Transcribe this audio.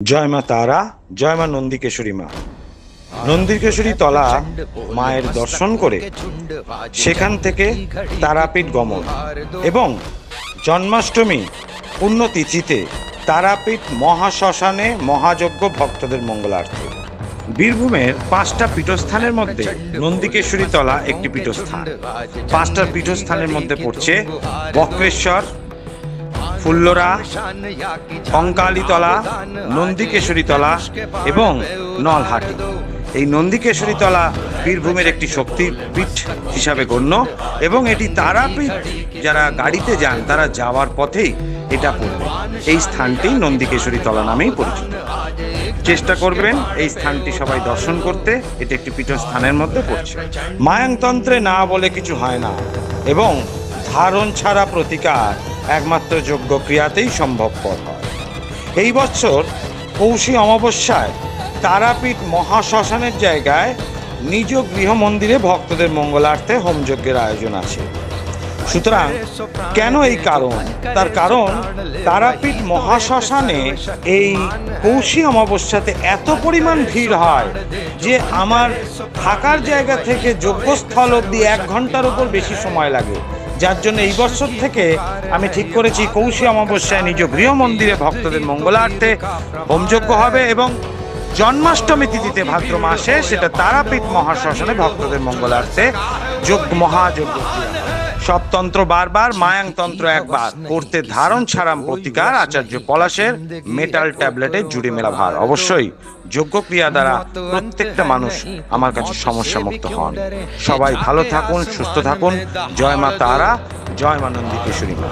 জয় মা তারা, জয় মা নন্দিকেশ্বরী মা। নন্দিকেশ্বরী তলা মায়ের দর্শন করে সেখান থেকে তারাপীঠ গমন এবং জন্মাষ্টমী পুণ্যতিথিতে তারাপীঠ মহাশ্মশানে মহাযজ্ঞ ভক্তদের মঙ্গলার্থে। বীরভূমের পাঁচটা পীঠস্থানের মধ্যে নন্দিকেশ্বরী তলা একটি পীঠস্থান। পাঁচটা পীঠস্থানের মধ্যে পড়ছে বক্রেশ্বর ফুল্লরা, কঙ্কালীতলা নন্দিকেশ্বরীতলা এবং নলহাটি। এই নন্দিকেশ্বরীতলা বীরভূমের একটি শক্তিপীঠ হিসাবে গণ্য এবং এটি তারাপীঠ। যারা গাড়িতে যান, তারা যাওয়ার পথেই এটা পড়বে এই স্থানটি নন্দিকেশ্বরীতলা নামেই পরিচিত। চেষ্টা করবেন এই স্থানটি সবাই দর্শন করতে। এটি একটি পীঠস্থানের মধ্যে পড়ছে। মায়াংতন্ত্রে না বলে কিছু হয় না এবং ধারণ ছাড়া প্রতিকার একমাত্র যোগ্য ক্রিয়াতেই সম্ভবপর হয়। এই বছর পৌষী অমাবস্যায় তারাপীঠ মহাশ্মশানের জায়গায় নিজ গৃহ মন্দিরে ভক্তদের মঙ্গলার্থে হোমযজ্ঞের আয়োজন আছে। সুতরাং কেন এই কারণ? তার কারণ তারাপীঠ মহাশ্মশানে এই পৌষী অমাবস্যাতে এত পরিমাণ ভিড় হয় যে আমার থাকার জায়গা থেকে যজ্ঞস্থল অবধি এক ঘণ্টার উপর বেশি সময় লাগে। যার জন্য এই বছর থেকে আমি ঠিক করেছি কৌশি অমাবস্যায় নিজ গৃহ মন্দিরে ভক্তদের মঙ্গলার্থে হোমযজ্ঞ হবে এবং জন্মাষ্টমী তিথিতে ভাদ্র মাসে সেটা তারাপীঠ মহাশ্মশানে ভক্তদের মঙ্গলার্থে যোগ মহাযজ্ঞ। ক্রিয়া হবে। সব তন্ত্র বারবার, মায়াংতন্ত্র একবার। করতে ধারণ ছাড়াম প্রতিকার, আচার্য পলাশের মেটাল ট্যাবলেটে জুড়ে মেলা ভার। অবশ্যই যোগ্য ক্রিয়া দ্বারা প্রত্যেকটা মানুষ আমার কাছে সমস্যা মুক্ত হন। সবাই ভালো থাকুন, সুস্থ থাকুন। জয় মা তারা, জয় মা কিশোরী মা।